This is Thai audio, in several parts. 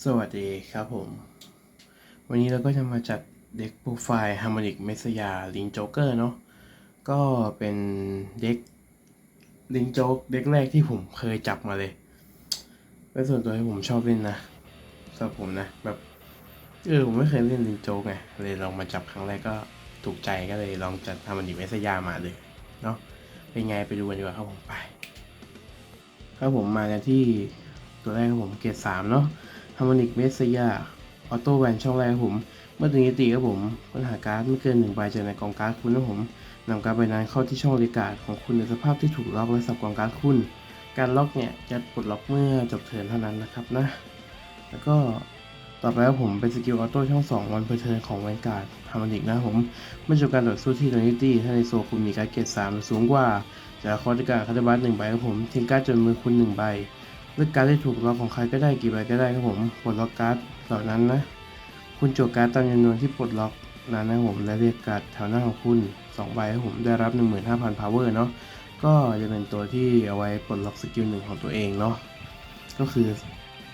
สวัสดีครับผม วันนี้เราก็จะมาจัดเด็กโปรไฟล์ Harmonic m e s s ยาลิงโจ๊กเกอร์เนาะก็เป็นเด็กลิงโจ๊กเด็กแรกที่ผมเคยจับมาเลยเป็นส่วนตัวที่ผมชอบเล่นนะสำหรับผมนะ แบบเออผมไม่เคยเล่นลิงโจ๊กไงเลยลองมาจับครั้งแรกก็ถูกใจก็เลยลองจัด Harmonic m e s s ยามาเลยเนาะเป็นไงไปดูกันดีกว่าครับผมไป ครับผมมาที่ตัวแรกครับผมเกรดสามเนาะ ฮาร์โมนิกเมสยาออโต้แวนช่องแรกผม เมื่อถึงนิติครับผมค้นหาการ์ดไม่เกินหนึ่งใบจากในกองการ์ดคุณนะผมนำการ์ดใบนั้นเข้าที่ช่องรีการ์ดของคุณในสภาพที่ถูกล็อกและสับกองการ์ดคุณ การล็อกเนี่ยจะปลดล็อกเมื่อจบเทิร์นเท่านั้นนะครับนะ แล้วก็ต่อไปครับผมเป็นสกิลออโต้ช่องสองวันเพอร์เทิร์นของแวนการ์ดฮาร์โมนิกนะผมเมื่อจบการต่อสู้ที่โดนิตี้ถ้าในโซคุณมีการ์ดเกรดสามหรือสูงกว่าจะคอร์ดิการ์ดคาร์ดบัสหนึ่งใบครับผมทิ้งการ์ดจนมือคุณหนึ่งใบ เลือกการ์ดที่ถูกล็อกของใครก็ได้กี่ใบก็ได้ครับผมปลดล็อกการ์ดเหล่านั้นนะ คุณโจทย์การ์ดตามจำนวนที่ปลดล็อกนั้นนะครับผมและเรียกการ์ดแถวหน้าของคุณ2ใบครับผมได้รับ 15,000 power เนาะก็จะเป็นตัวที่เอาไว้ปลดล็อกสกิลหนึ่งของตัวเองเนาะก็คือ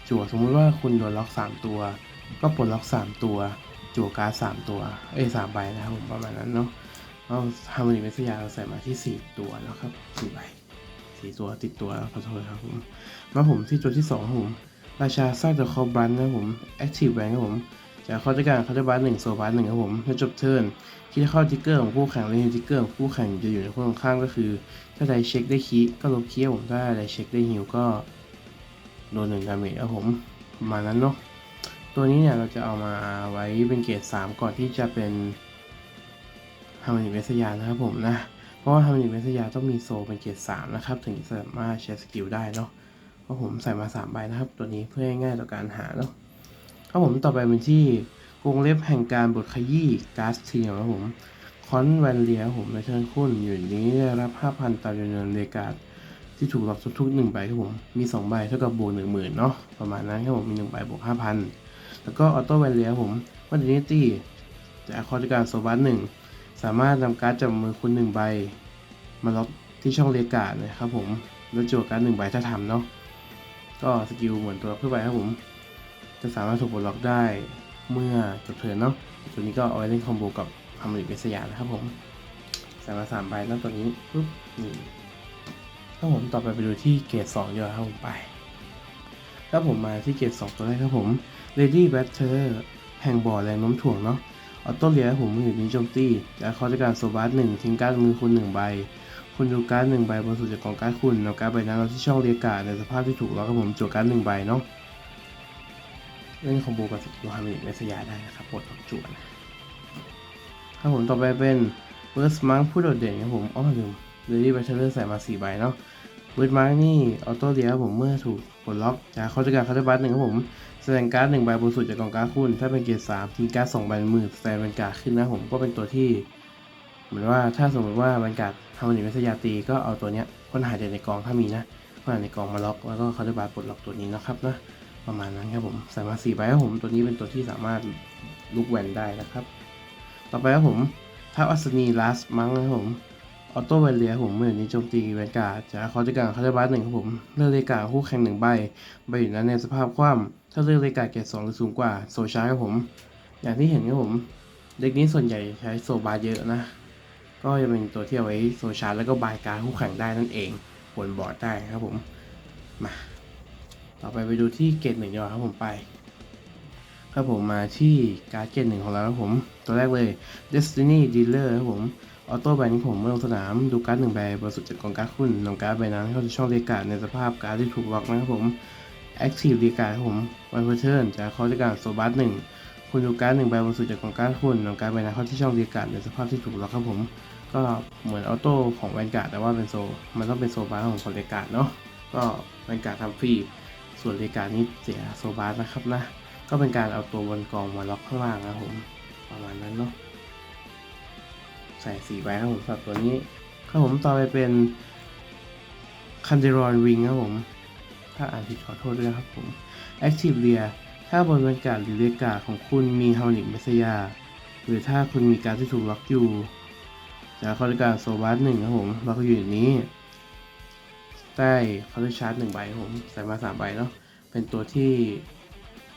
จั่วสมมุติว่าคุณโดนล็อก 3 ตัว ก็ปลดล็อก 3 ตัว จั่วการ์ด3ตัวเอ้ยสามใบนะครับผมประมาณนั้นเนาะเอาฮาร์โมนีเมสยาเราใส่มาที่ 4 ตัวนะครับ4ใบ สี่ตัวติดตัวขอโทษครับผมมาผมที่ตัวที่2ครับผมราชาซากเดอะคอบันนะครับผมแอคทีฟแบงครับผมจากข้อจัดการคาร์บัสหนึ่งโซบัสหนึ่งครับผมถ้าจบเทิร์นที่เข้าทิกเกอร์ของคู่แข่งและทิกเกอร์ของคู่แข่งจะอยู่ในคู่ตรงข้ามก็คือ ถ้าใดเช็คได้คีก็ลบคีผมถ้าใดเช็คได้ฮิวก็โดนหนึ่งดาเมจครับผมประมาณนั้นเนาะตัวนี้เนี่ยเราจะเอามาไว้เป็นเกรด3ก่อนที่จะเป็นฮาร์โมนิเมสยานะครับผมนะ ราะว่าฮาร์โมนิเมสยาต้องมีโซเป็นเกรด3นะครับ ถึงจะสามารถใช้สกิลได้เนาะเพราะผมใส่มา3ใบนะครับ ตัวนี้เพื่อให้ง่ายต่อการหาเนาะครับผมต่อไปเป็นที่กรงเล็บแห่งการบดขยี้ก๊าซเทียมครับผมคอนแวนเลียผมในเชิญคุณอยู่นี้ได้รับ 5,000ตามจำนวนเรกาดที่ถูกล็อกทุกๆ1ใบครับผมมี2ใบเท่ากับบวก10,000เนาะประมาณนั้นครับผมมี1ใบบวก5,000แล้วก็ออโต้แวนเลียผมวันนี้ตี้จากคอร์ดการโซบัสหนึ่ง สามารถนำการ์ดจากมือคุณ1ใบ มาล็อกที่ช่องเรกาดนะครับผมแล้วจั่วการ์ดหนึ่งใบถ้าทำเนาะก็สกิลเหมือนตัวเพื่อไปครับผม จะสามารถถูกปลดล็อกได้เมื่อจบเทิร์นเนาะตัวนี้ก็เอาไว้เล่นคอมโบกับฮาร์โมนิกเบสยานะครับผมส่มารถสามใบแล้วตัวนี้ปุ๊บนี่ถ้าผมต่อไปไปดูที่เกรดสองดีกว่าครับผมไปถ้าผมมาที่เกรดสองตัวแรกครับผม Lady Batter แห่งบ่อแรงน้มถ่วงเนาะ ออโต้เลียครับผมอยู่นี้โจมตีจากคอจัดการโซบัสหนึ่งทิ้งการมือคุณหนึ่งใบ คุณดูการหนึ่งใบบนสุดจากกองการคุณนำการใบนั้นเราที่ช่องเรียกาดในสภาพที่ถูกล็อกครับผมจั่วการหนึ่งใบเนาะเล่นคอมโบกับสกิลฮาร์มิกเมสยาได้นะครับปลดล็อกจั่วนะครับผมต่อไปเป็นเวิร์สมังผู้โดดเด่นครับผมอ้อลืมเรดี้บัตเทอร์ใส่มาสี่ใบเนาะ วิร์สมังนี่ออโต้เดียครับผมเมื่อถูกปลดล็อกจากเขาจัดการคาร์ดบัสหนึ่งครับผมแสดงการ์ดหนึ่งใบบนสุดจากกองการ์ดคุณถ้าเป็นเกียร์สามทิ้งการ์ดสองใบมือแสดงเป็นการ์ดขึ้นนะผมก็เป็นตัวที่เหมือนว่าถ้าสมมติว่าบรรยากาศทำมันอยู่ในสยาตีก็เอาตัวเนี้ยค้นหาจากในกองถ้ามีนะค้นหาในกองมาล็อกแล้วก็คาร์ดบาร์ปลดล็อกตัวนี้นะครับนะประมาณนั้นครับผมใส่มาสี่ใบครับผมตัวนี้เป็นตัวที่สามารถลุกแหวนได้นะครับ ต่อไปครับผมถ้าอัศนีลาสมังนะครับผม ออโต้แวนเลียผมเมื่อนี้โจมตีแวนการ์ดจะเขาจะการคาร์บาร์หนึ่งครับผมเลือกเลกาคู่แข่งหนึ่งใบใบอยู่นั้นในสภาพคว่ำถ้าเลือกเลกาเกรดสองหรือสูงกว่าโซชาร์ครับผม อย่างที่เห็นครับผม เด็กนี้ส่วนใหญ่ใช้โซบาเยอะนะ ก็จะเป็นตัวที่เอาไว้โซชาร์แล้วก็บายการคู่แข่งได้นั่นเองบนบอร์ดได้ครับผมมาต่อไปไปดูที่เกรดหนึ่งดีกว่าครับผมไปครับผมมาที่การ์ดเกรดหนึ่งของเราครับผม ตัวแรกเลย Destiny Dealer ครับผม ออโต้แบนของผมเมื่อลงสนามดูการ์ดหนึ่งใบบริสุทธิ์จากกองการ์ดคุณนำการ์ดใบนั้นเข้าสู่ช่องเรียกการ์ดในสภาพการ์ดที่ถูกล็อกนะครับผม Active เรียกการ์ดผมไวเพอร์เทิร์นจากเขาจะการโซบัสหนึ่งคุณดูการ์ดหนึ่งใบบริสุทธิ์จากกองการ์ดคุณนำการ์ดใบนั้นเข้าที่ช่องเรียกการ์ดในสภาพที่ถูกล็อกครับผม ก็เหมือนออโต้ของแวนการ์ดแต่ว่าเป็นโซมันต้องเป็นโซบาร์ของของเรียกการ์ดเนาะก็แวนการ์ดทำฟรีส่วนเรียกการ์ดนี่เสียโซบาร์นะครับนะก็เป็นการเอาตัวบนกองมาล็อกข้างล่างนะผมประมาณนั้นเนาะ ใส่สีใบครับผมสำหรับตัวนี้ครับผมต่อไปเป็นคันเดรอนวิงครับผม ถ้าอ่านผิดขอโทษด้วยครับผม Active r e a ถ้าบนบรรยากาศหรือเรียกาของคุณมีฮาร์นิกเมสยา หรือถ้าคุณมีการที่ถูกล็อกอยู่จากคอร์การโซบัสหนึ่งครับผมล็อกอยู่อย่างนี้ได้คอร์ชาร์จหนึ่งใบครับผม ใส่มาสามใบเนาะเป็นตัวที่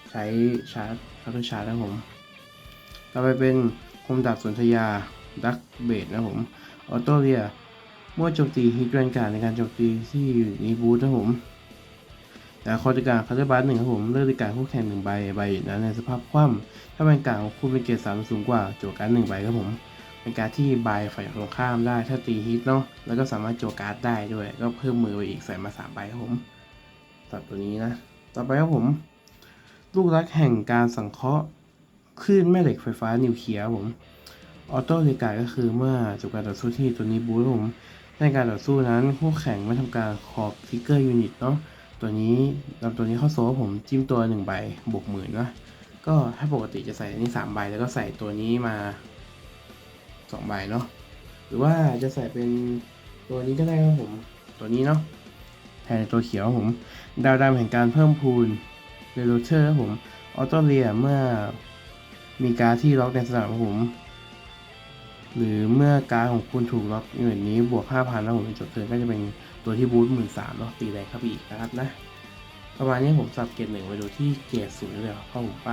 ใช้ชาร์จคอร์ชาร์จนะครับผม ต่อไปเป็นคมดาบสนธยา ดักเบดนะผมออโต้เรียเมื่อโจมตีฮิตแวนการ์ดในการโจมตีที่อยู่ในบูธนะผมแต่คอติการคัตเตอร์บัสหนึ่งครับผมเลือกติการคู่แข่งหนึ่งใบใบนั้นในสภาพคว่ำถ้าแวนการ์ดของคุณเป็นเกรดสามสูงกว่าโจวการ์ดหนึ่งใบครับผมเป็นการที่บายฝ่ายตรงข้ามได้ถ้าตีฮิตเนาะแล้วก็สามารถโจวการ์ดได้ด้วย ก็เพิ่มมือไปอีกใส่มาสามใบครับผมตัดตัวนี้นะ ต่อไปครับผม ลูกรักแห่งการสังเคราะห์คลื่นแม่เหล็กไฟฟ้านิวเคลียร์ครับผม ออโต้เรกาก็คือเมื่อจบการต่อสู้ที่ตัวนี้บูทผมในการต่อสู้นั้นคู่แข่งไม่ทำการขอบทิกเกอร์ยูนิตเนาะตัวนี้นำตัวนี้เข้าโซ่ผมจิ้มตัวหนึ่งใบบวกหมื่นนะก็ถ้าปกติจะใส่อันนี้สามใบแล้วก็ใส่ตัวนี้มาสองใบเนาะหรือว่าจะใส่เป็นตัวนี้ก็ได้ครับผม ตัวนี้เนาะแทนตัวเขียวผม ดาวดำแห่งการเพิ่มพูนเรโรเชอร์ผมออโต้เรียเมื่อมีการที่ล็อกในสนามผม หรือเมื่อการของคุณถูกล็อกอยู่แบบนี้บวก 5,000 แล้วผมเป็นจบเทิร์นก็จะเป็นตัวที่บูทหมื่นสามเนาะตีแรงเข้าไปอีกนะครับนะ ประมาณนี้ผมสับเกรดหนึ่งไปดูที่เกรดศูนย์เลยเข้าผมไป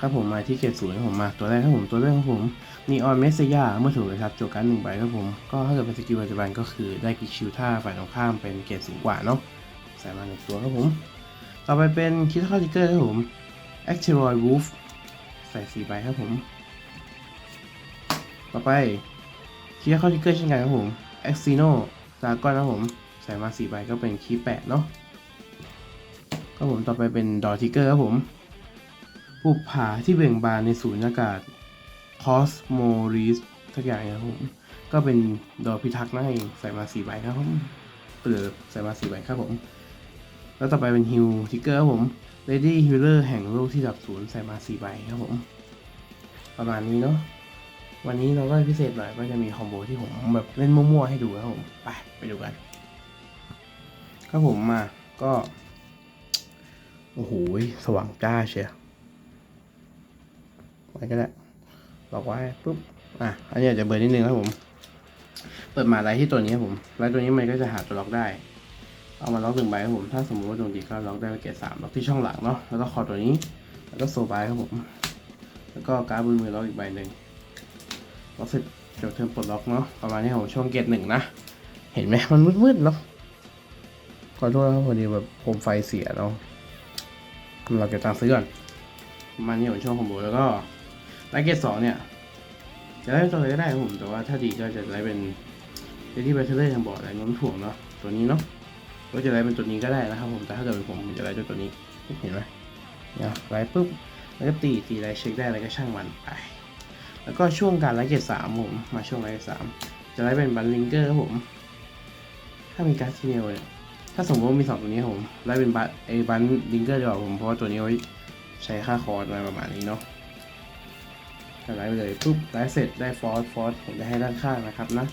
ครับผมมาที่เกรดศูนย์ผมมาตัวแรกครับผมตัวแรกครับผมนีออนเมสเซียเมื่อถูกเลยครับโจกันหนึ่งใบครับผมก็ถ้าเกิดเป็นสกิลปัจจุบันก็คือได้กิชิวท่าฝ่ายตรงข้ามเป็นเกรดสูงกว่าเนาะใส่มาหนึ่งตัวครับผม ต่อไปเป็นคิทคอติเกอร์ครับผม a c t i v o i d Wolf ใส่สี่ใบครับผม ต่อไปคีย์คอติกเกอร์เช่นกันครับผม a x i n o ดากอนครับผม ใส่มาสี่ใบก็เป็นคีย์แปดเนาะครับผมต่อไปเป็นดอทิกเกอร์ครับผมปุบผาที่เบ่งบานในศูนย์อากาศ Cosmoris ทักอย่างนะครับผม ก็เป็นดอพิทักษ์นั่นเองใส่มาสี่ใบครับผมเปลือกใส่มาสี่ใบครับผม แล้วต่อไปเป็นฮิวทิกเกอร์ครับผม Lady Healer แห่งโลกที่ดับศูนย์ใส่มาสี่ใบครับผม ประมาณนี้เนาะ วันนี้เราก็พิเศษหน่อยก็จะมีคอมโบที่ผมแบบเล่นมั่วๆให้ดูครับผมไปไปดูกันครับผมมาก็ โอ้โหสว่างจ้าเชียวไว้ก็ได้ล็อกไว้ปุ๊บอะอันนี้อาจจะเบอร์นิดนึงครับผม เปิดมาไลท์ที่ตัวนี้ผมไลท์ตัวนี้มันก็จะหาตัวล็อกได้ เอามาล็อกหนึ่งใบครับผม ถ้าสมมติว่าโจมตีก็ล็อกได้ไปเกตสามล็อกที่ช่องหลังเนาะแล้วก็คอตัวนี้ แล้วก็โซบายครับผม แล้วก็การ์ดบนมือล็อกอีกใบหนึ่ง ล็อกเสร็จเดี๋ยวเทิร์นปลดล็อกเนาะประมาณนี้ของช่วงเกตหนึ่งนะ เห็นไหมมันมืดๆเนาะขอโทษนะครับพอดีแบบโคมไฟเสียเนาะเราเก็บตังค์ซื้อก่อนประมาณนี้ของช่วงคอมโบแล้วก็ไลท์เกตสองเนี่ย จะได้ตัวอะไรก็ได้ครับผมแต่ว่าถ้าดีก็จะได้เป็นเดที่แบตเตอรี่ทางบอร์ดอะไรน้มถ่วงเนาะตัวนี้เนาะก็จะไล่เป็นตัวนี้ก็ได้นะครับผมแต่ถ้าเกิดเป็นผมผมจะไล่ด้วยตัวนี้เห็นไหมเนี่ยไล่ปุ๊บแล้วก็ตีตีไล่เช็คได้อะไรก็ช่างมันไป แล้วก็ช่วงการไล่เกตสามผม มาช่วงไล่เกตสามจะไล่เป็นบันลิงเกอร์ครับผม ถ้ามีการ์ดทีเนลเนี่ยถ้าสมมติว่ามีสองตัวนี้ผมไล่เป็นบัตไอ้บันลิงเกอร์ดีกว่าผม เพราะว่าตัวนี้ไว้ใช้ค่าคอร์สอะไรประมาณนี้เนาะก็ไล่ไปเลยปุ๊บไล่เสร็จได้ฟอสฟอสผมจะให้ด้านข้างนะครับนะ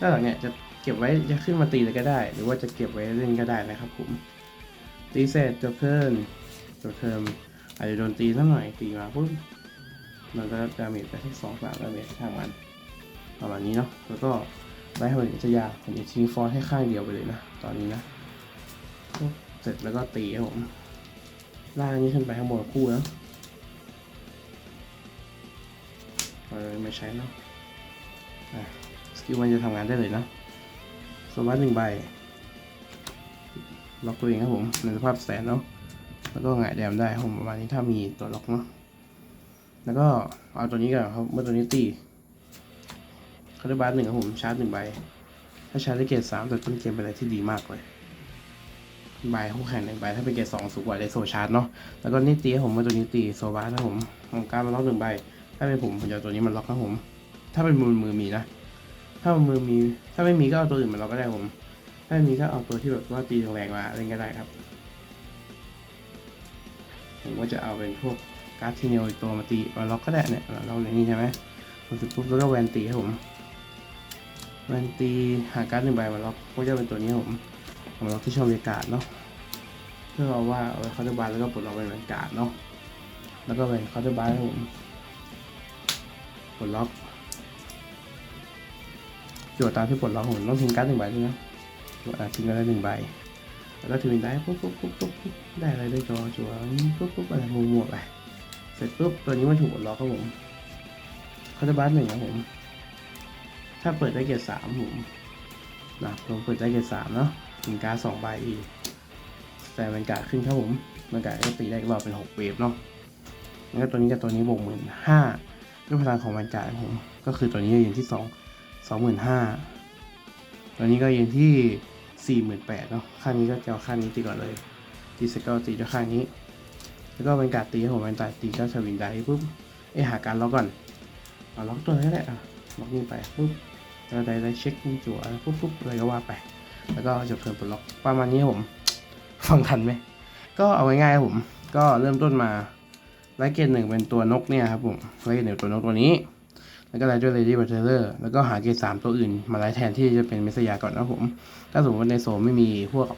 ด้านหลังเนี่ยจะเก็บไว้จะขึ้นมาตีเลยก็ได้ หรือว่าจะเก็บไว้เล่นก็ได้นะครับผมตีเสร็จจบเทิร์นจบเทิร์นอาจจะโดนตีสักหน่อยตีมาปุ๊บ มันก็ดาเมจไปที่สองสามดาเมจทางมันประมาณนี้เนาะแล้วก็ไล่ให้มันจะยากผมจะทิ้งฟอสให้ข้างเดียวไปเลยนะ ตอนนี้นะ เสร็จแล้วก็ตีครับผมล่างนี้ขึ้นไปข้างบนคู่แล้วเราไม่ใช้เนาะะสกิลมันจะทำงานได้เลยนะสวัสดหนึ่งใบล็อกตัวเองครับผมในสภาพแสนเนาะแล้วก็หงายแดมได้ผมประมาณนี้ถ้ามีตัวล็อกเนาะ แล้วก็เอาตัวนี้ก่อนครับเมื่อตัวนี้ตีคาร์ดบาร์หนึ่งครับผมชาร์จหนึ่งใบ ถ้าชาร์จได้เกรดสามแต่ต้นเกมเป็นอะไรที่ดีมากเลยใบคู่แข่งหนึ่งใบถ้าเป็นเกรดสองสูงกว่าได้โซชาร์จเนาะแล้วก็นี่ตีผมเมื่อตัวนี้ตีโซบาร์ครับผมของการมาล็อกหนึ่งใบ ถ้าเป็นผมผมจะเอตัวนี้มันล็อกครับผม ถ้าเป็นมือมือมีนะ ถ้ามือมี ถ้าไม่มีก็เอาตัวอื่นมาล็อกก็ได้ผม ถ้าไม่มีก็เอาตัวที่แบบว่าตีแรงๆมาเล่นก็ได้ครับผมก็จะเอาเป็นพวก การ์ดทีเนลอีกตัวมาตีมาล็อกก็ได้เนี่ยเราในนี้ใช่ไหมพอเสร็จปุ๊บแล้วก็แวนตีครับผมแวนตีหาการ์ดหนึ่งใบมาล็อกก็จะเป็นตัวนี้ผมเอามาล็อกที่ช่องเรียกการ์ดเนาะเพื่อเอาว่าเอาไว้เคาน์เตอร์บาร์แล้วก็ปลดล็อกเป็นแวนการ์ดเนาะแล้วก็เป็นเคาน์เตอร์บาร์ครับผมปลดล็อกจทย์ตามที่ปลดล็อกผมต้องทิ้งการ์ดหนึ่งใบด้วยนะอ่าทิ้งก็ได้หนึ่งใบแล้วก็ทวินได้ปุ๊บปุ๊บปุ๊บปุ๊บได้อะไรได้จอจัวปุ๊บปุ๊บอะไรมัวๆไป เสร็จปุ๊บตัวนี้มันถูกล็อกครับผมเขาจะบัสหนึ่งครับผม ถ้าเปิดได้เกียร์สามผมนะผมเปิดได้เกียร์สามเนาะถึงการสองใบอีกแต่บรรยากาศขึ้นครับผมบรรยากาศก็ตีได้อีกรอบเป็นหกเวฟเนาะแล้วก็ตัวนี้กับตัวนี้บวกหมื่นห้าด้วยพลังของบรรยากาศผม ก็คือตัวนี้ยืนที่สองสองหมื่นห้าตัวนี้ก็ยืนที่สี่หมื่นแปดเนาะค่านี้ก็จะเอาค่านี้ตีก่อนเลยตีสเกลตีด้วยค่านี้ แล้วก็เป็นการตีของมันตัดตีก็สวิงได้ปุ๊บเอหาการล็อกก่อนเอาล็อกตัวนี้แหละอะล็อกนี่ไปปุ๊บแล้วได้ได้เช็คมีจั่วปุ๊บปุ๊บอะไรก็ว่าไป แล้วก็จบเทิร์นปลดล็อกประมาณนี้ผมฟังทันไหมก็เอาง่ายๆผม ก็เริ่มต้นมาไลท์เกตหนึ่งเป็นตัวนกเนี่ยครับผมไลท์เกตหนึ่งตัวนกตัวนี้ แล้วก็ไลด้วยเลดี้บัตเทอร์แล้วก็หาเกตสามตัวอื่น มาไลแทนที่จะเป็นเมสยาก่อนนะผม ถ้าสมมติในโซนไม่มีพวก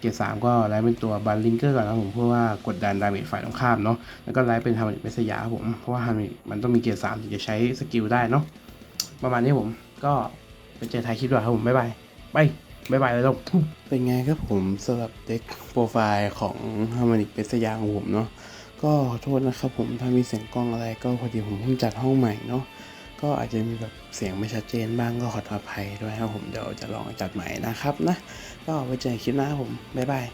เกรดสามก็ไลฟ์เป็นตัวบัลลิงเกอร์ก่อนนะครับผมเพื่อว่ากดดันดาเมจฝ่ายตรงข้ามเนาะแล้วก็ไลฟ์เป็นฮามิเมสยาครับผม เพราะว่าฮามิมันต้องมีเกรดสามถึงจะใช้สกิลได้เนาะประมาณนี้ผมก็ไปเจอท้ายคลิปด้วยครับผมบ๊ายบายไปบ๊ายบายเลยลูกเป็นไงครับผมสำหรับเด็กโปรไฟล์ของฮามิเมสยาของผมเนาะก็ขอโทษนะครับผมถ้ามีเสียงกล้องอะไรก็พอดีผมเพิ่งจัดห้องใหม่เนาะ ก็อาจจะมีแบบเสียงไม่ชัดเจนบ้างก็ขออภัยด้วยครับผมเดี๋ยวจะลองจัดใหม่นะครับนะ ก็ไว้เจอกันคลิปหน้าผม บ๊ายบาย